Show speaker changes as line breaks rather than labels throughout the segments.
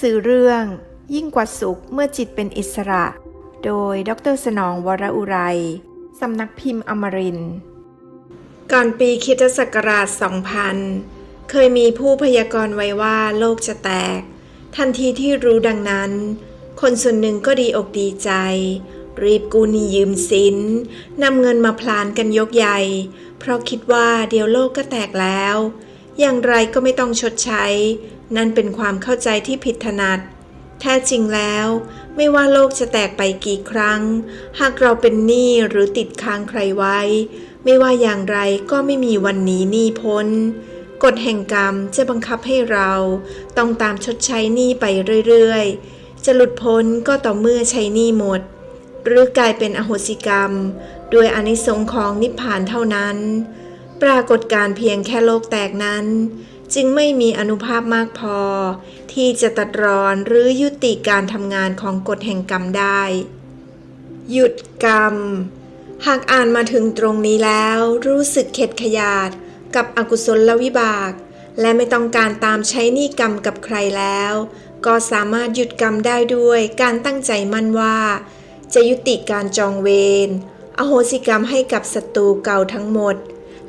สือเรื่อง ยิ่งกว่าสุขเมื่อจิตเป็นอิสระ โดยดรสนองวรอุไรสำนักพิมพ์อมริน ก่อนปีคิตศักราช 2000 เคยมีผู้พยากรณ์ไว้ว่าโลกจะแตก ทันทีที่รู้ดังนั้น คนส่วนหนึ่งก็ดีอกดีใจ รีบกู้หนี้ยืมสินนำเงินมาพลานกันยกใหญ่ เพราะคิดว่าเดี๋ยวโลกก็แตกแล้ว อย่างไรก็ไม่ต้องชดใช้ นั่นเป็นความเข้าใจที่ผิดถนัด แท้จริงแล้ว ไม่ว่าโลกจะแตกไปกี่ครั้ง หากเราเป็นหนี้หรือติดค้างใครไว้ ไม่ว่าอย่างไรก็ไม่มีวันหนีหนี้พ้น กฎแห่งกรรมจะบังคับให้เราต้องตามชดใช้หนี้ไปเรื่อยๆ จะหลุดพ้นก็ต่อเมื่อใช้หนี้หมด หรือกลายเป็นอโหสิกรรม ด้วยอนิสงส์ของนิพพานเท่านั้น ปรากฏการเพียงแค่โลกแตกนั้น จึงไม่มีอนุภาพมากพอ ที่จะตัดรอนหรือยุติการทำงานของกฎแห่งกรรมได้ หยุดกรรม หากอ่านมาถึงตรงนี้แล้วรู้สึกเข็ดขยาดกับอกุศลวิบาก และไม่ต้องการตามใช้นี้กรรมกับใครแล้ว ก็สามารถหยุดกรรมได้ด้วยการตั้งใจมั่นว่า จะยุติการจองเวรอโหสิกรรมให้กับศัตรูเก่าทั้งหมด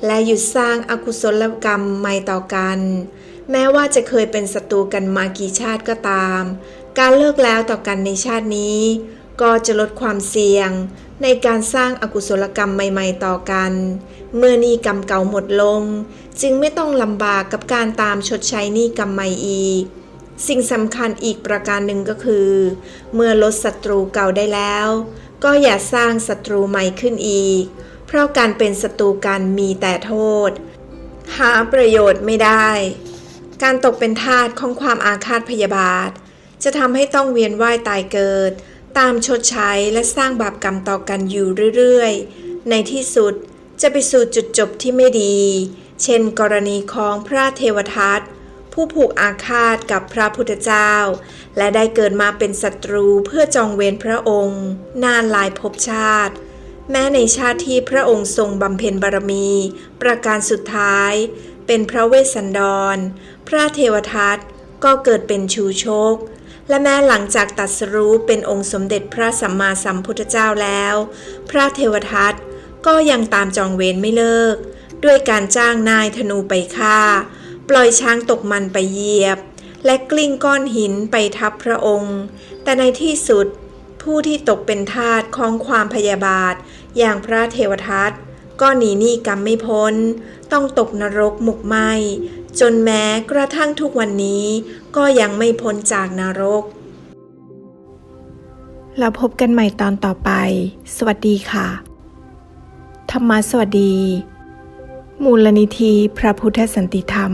และหยุดสร้างอากุศลกรรมใหม่ต่อกัน แม้ว่าจะเคยเป็นศัตรูกันมากี่ชาติก็ตาม การเลิกแล้วต่อกันในชาตินี้ ก็จะลดความเสี่ยง ในการสร้างอากุศลกรรมใหม่ ๆ ต่อกัน เมื่อนี้กรรมเก่าหมดลง จึงไม่ต้องลำบากกับการตามชดใช้หนี้กรรมใหม่อีกสิ่งสำคัญอีกประการหนึ่งก็คือ เมื่อลดศัตรูเก่าได้แล้ว ก็อย่าสร้างศัตรูใหม่ขึ้นอีก เพราะการเป็นศัตรูกันมีแต่โทษ หาประโยชน์ไม่ได้ การตกเป็นทาสของความอาฆาตพยาบาท จะทำให้ต้องเวียนว่ายตายเกิด ตามชดใช้และสร้างบาปกรรมต่อกันอยู่เรื่อยๆ ในที่สุดจะไปสู่จุดจบที่ไม่ดี เช่นกรณีของพระเทวทัตผู้ผูกอาฆาตกับพระพุทธเจ้า และได้เกิดมาเป็นศัตรูเพื่อจองเวรพระองค์ นานหลายภพชาติ แม้ในชาติที่พระองค์ทรงบำเพ็ญบารมี ประการสุดท้าย เป็นพระเวสสันดร พระเทวทัตก็เกิดเป็นชูโชกและแม้หลังจากตัดสรู้เป็นองค์สมเด็จพระสัมมาสัมพุทธเจ้าแล้ว พระเทวทัตก็ยังตามจองเวรไม่เลิก ด้วยการจ้างนายธนูไปฆ่า ปล่อยช้างตกมันไปเหยียบ และกลิ้งก้อนหินไปทับพระองค์ แต่ในที่สุด ผู้ที่ตกเป็นทาสของความพยาบาท อย่างพระเทวทัตก็หนีหนี้กรรมไม่พ้น ต้องตกนรกหมกไหมจนแม้กระทั่งทุกวันนี้ ก็ยังไม่พ้นจากนรกแล้วพบกันใหม่ตอนต่อไป สวัสดีค่ะ ธรรมะสวัสดี มูลนิธิพระพุทธสันติธรรม